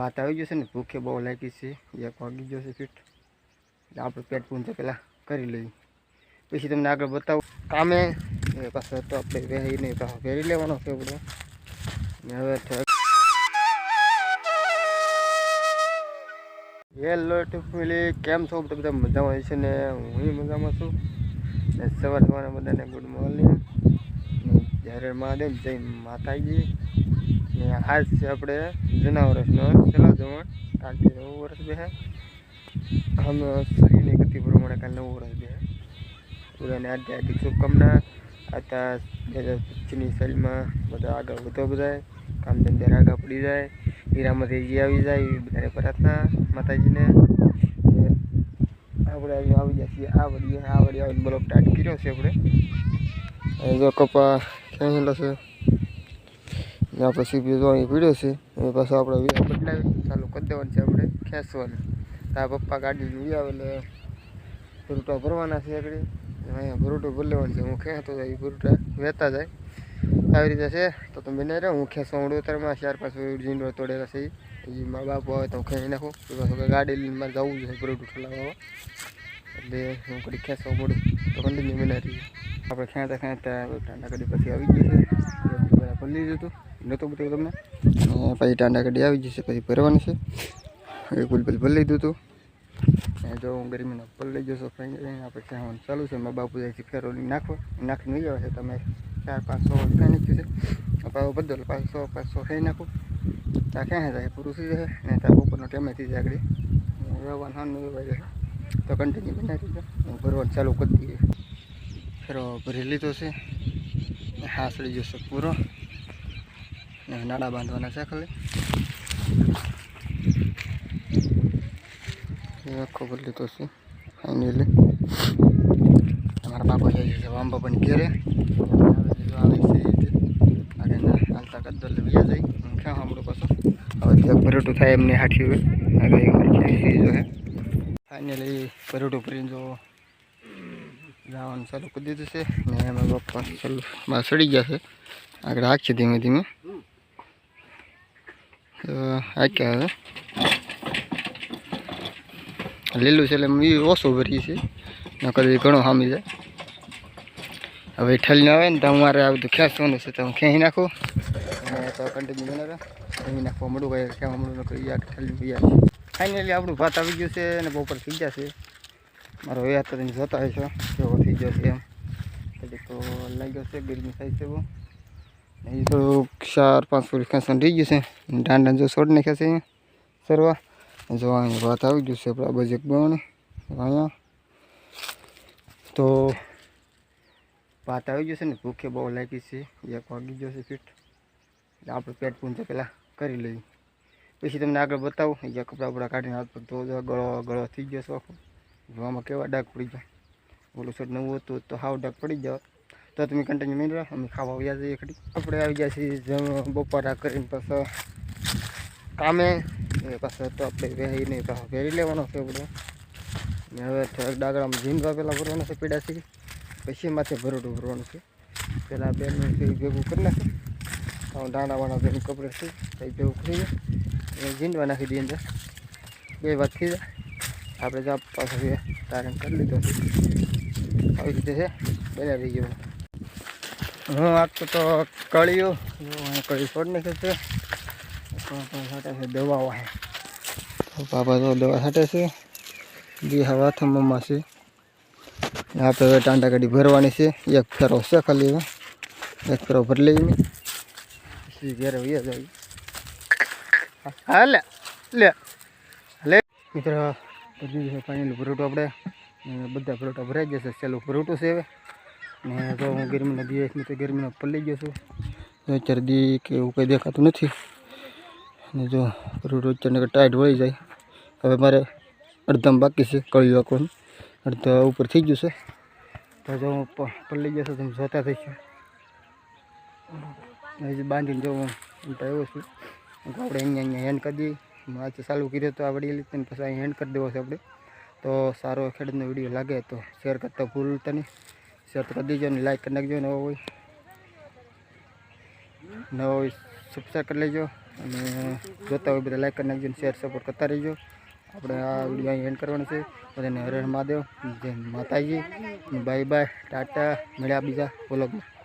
વાત આવી જશે ને, ભૂખે બહુ લાગી છે, એક વાગી ગયો છે ફીટ. એટલે આપણે પેટ પૂંજે પહેલાં કરી લઈએ. પછી તમને આગળ બતાવું. કામે પાછો તો આપણે વહેરીને પાછો પહેરી લેવાનો છે આપણે ને હવે હેલો ટુફમિલી કેમ છો? બધા બધા મજામાં છે ને, હું મજામાં છું. ને સવાર સવારે બધાને ગુડ મોર્નિંગ. જ્યારે મહાદેવ જય માતાજી. ને આજ છે આપણે જૂના વર્ષનો છેલ્લો જમણ. કાલથી નવું વર્ષ બે આમ સૂર્યની ગતિ પ્રમાણે કાલ નવું વર્ષ બે બધાને આજે આજે શુભકામના. આતા બે હજાર પચીસની સેલમાં બધા આગળ વધો બધાય. કામ ધંધે આગળ પડી જાય. હીરામાંથી આવી જાય એવી બધાને પ્રાર્થના માતાજીને. આપણે આવી ગયા છીએ આ વડીએ. આ વડી આવીને બ્લોક ટાટ કર્યો છે આપણે. જો કપા ક્યાં છે? ને આપણે સીપી જો પીડ્યો છે, એ પાછો આપણે વ્યા બદલાવી. ચાલુ કરી દેવાનું છે આપણે, ખેંચવાનું. તારા પપ્પા ગાડી લઈ એટલે ભરૂટા ભરવાના છે આગળ. અહીંયા ભરૂટું ભરી લેવાનું છે. હું ખેંચતો જાય, એ ફ્રૂટા વહેતા જાય. આવી રીતે છે. તો તમે નહીં રહો, હું ખેંચવા મળું અત્યારમાં ચાર પાંચ જીંડો તોડેલા છે. એ મારા બાપુ આવે તો હું ખેંચી નાખું. પાછું ગાડી લઈને મારે જવું છે ભરૂટું ઠલાવવા. એટલે હું કદી ખેંચવા મળું તો બનાવી રહીએ આપણે ખેંચતા ખેંચતા કડી પછી આવી ગયું છે. ભરી લીધું. હતું નહોતું બધું તમને પછી ટાંડા કડી આવી જશે, પછી ભરવાની છે. એ ગુલબલ ભરી લીધું અને જો હું ગરમીનો પલ લઈ જશો ફ્રેન્ડ આપણે ત્યાં ચાલુ છે. મારા બાપુ જાય છે ફેરોલી નાખો નાખીને લઈ આવે છે. તમે ચાર પાંચસો ખાઈ નાખ્યું છે. પાછો બદલ પાંચસો પાંચસો ખાઈ નાખું. ત્યાં ક્યાં જાય પૂરું થઈ જશે અને ત્યાં બપોરનો ટાઈમે થઈ જાય આગળ. રહેવાનું વ્યવહાર જશે તો કન્ટિન્યુ બનાવી દીધો હું ભરવાનું ચાલુ કરી દઈએ. ફેરો ભરી લીધો છે. હાસડી જશે પૂરો. ને નાડા બાંધવાના છે ખાલી. આખો બદલી લીધો છે ફાઇનલી અમારા બાપા જાય છે વાંબા પણ ઘેરે. આવે છે આગળ હાલતા જાય. હું ક્યાં સાંભળું પાછો? હવે ત્યાં થાય એમને હાથી હોય. આગળ જો હે. ફાઇનલી ભરેટું ભરીને જો જવાનું ચાલુ કરી દીધું છે. ને એમાં બાપા ચાલુ સડી ગયા છે. આગળ હાંકશે ધીમે ધીમે. હાંક્યા હવે? લીલું છે એટલે એ ઓછું ભરીએ છે નકર ઘણો સામી જાય. હવે ઠલીને આવે ને તો મારે આ બધું ખેંચવાનું છે તો હું ખેંચી નાખું. અને તો કન્ટિન્યુ બનાવે ખેંચી નાખવા મળું ભાઈ ખેવા મળું નકર યાર ઠલી યાર ફાઇનલી આપણું ભાત આવી ગયું છે અને બપોર થઈ ગયા છે. મારો એ હાથ જોતા હોય હશો. કેવો થઈ ગયો છે એમ. એટલે તો લાગ્યો છે, ગરમી થાય છે બહુ. એ થોડુંક ચાર પાંચ ફૂટ ખેંચવાનું થઈ ગયું છે. ડાંડા જો છોડ નાખ્યા છે અહીંયા, સરવા. જો અહીંયા ભાત આવી ગયું છે આપણા બજેટ બને અહીંયા. તો ભાત આવી ગયો છે ને, ભૂખે બહુ લાગી છે. એક વાગી ગયો છે ફીટ. એટલે આપણે પેટ પૂંજે પહેલાં કરી લઈએ. પછી તમને આગળ બતાવું અહીંયા કપડાં બપડા કાઢીને હાથ પર ધોધો ગળો ગળો થઈ ગયો છે આખો. જોવામાં કેવા ડાઘ પડી જાય ઓલું શર્ટ નવું હતું તો હાવ ડાક પડી જાવ તો તમે કન્ટિન્યુ મેં રહ્યો અમે ખાવા આવ્યા જઈએ ખરી આપણે આવી ગયા છીએ બપોરા કરીને પાછો કામે. એ પાછો તો આપણે વહેરીને પાછો પહેરી લેવાનો છે આપણે ને હવે થોડાક ડાગરામાં જીમવા પહેલાં ભરવાનો છે પીડાથી પછી માથે ભરોડું ભરવાનું છે. પહેલાં બે મિનિટ ભેગું કરી નાખે. દાણા વાણા બેન કપડે છે કંઈ ભેગું કરી જાય જીંડવા નાખી દઈએ અંદર. બે વાત થઈ જાય. આપણે જો પાછો તારણ કરી લીધો. આવી રીતે છે. બધા રહી ગયો હું આપતો તો કળીઓ કળી છોડ નાખે છે છાંટે છે દવાઓ છે તો દવા છાંટે છે. બે હવા થવામાં છે. આપણે હવે ભરવાની છે. એક ફેરો છે ખાલી હવે. એક ફેરો ભરી લઈને પછી ઘેરે વૈયા જાય. હા, લે લે લે. મિત્ર બધી ફાઇનલ આપણે. બધા ભરોટા ભરાઈ જશે છેલ્લું ભરોટું છે હવે. ને તો હું ગરમીના દિવસની તો ગરમીનો પલ્લી ગયો છું. તો અત્યારે દી કે એવું કંઈ દેખાતું નથી. અને જો ફ્રૂટ અત્યારે ટાઈટ વળી જાય. હવે મારે અડધામાં બાકી છે કળી વાંકવાનું અડધા ઉપર થઈ ગયું છે. તો જો હું પ- ગયો જશે તમે જોતા થઈશું હજી બાંધીને જો ઉલટા આવ્યો છું. આપણે અહીંયા અહીંયા હેન્ડ કરી દઈએ. આજે ચાલુ કર્યો તો આવડી લીધી ને પછી અહીં હેન્ડ કરી દેવો છે આપણે. તો સારો ખેડૂતનો વીડિયો લાગે તો શેર કરતા ભૂલતા નહીં. શેર કરી દેજો અને લાઈક કરી નાખજો, નવો હોય. નવો હોય સબસ્ક્રાઈબ કરી લેજો અને જોતા હોય બધા લાઈક કરી નાખજો શેર સપોર્ટ કરતા રહીજો. આપણે આ વીડિયો અહીં એન્ડ કરવાનો છે. બધાને હરે મહાદેવ, જય માતાજી. બાય બાય, ટાટા, મળ્યા બીજા વ્લોગમાં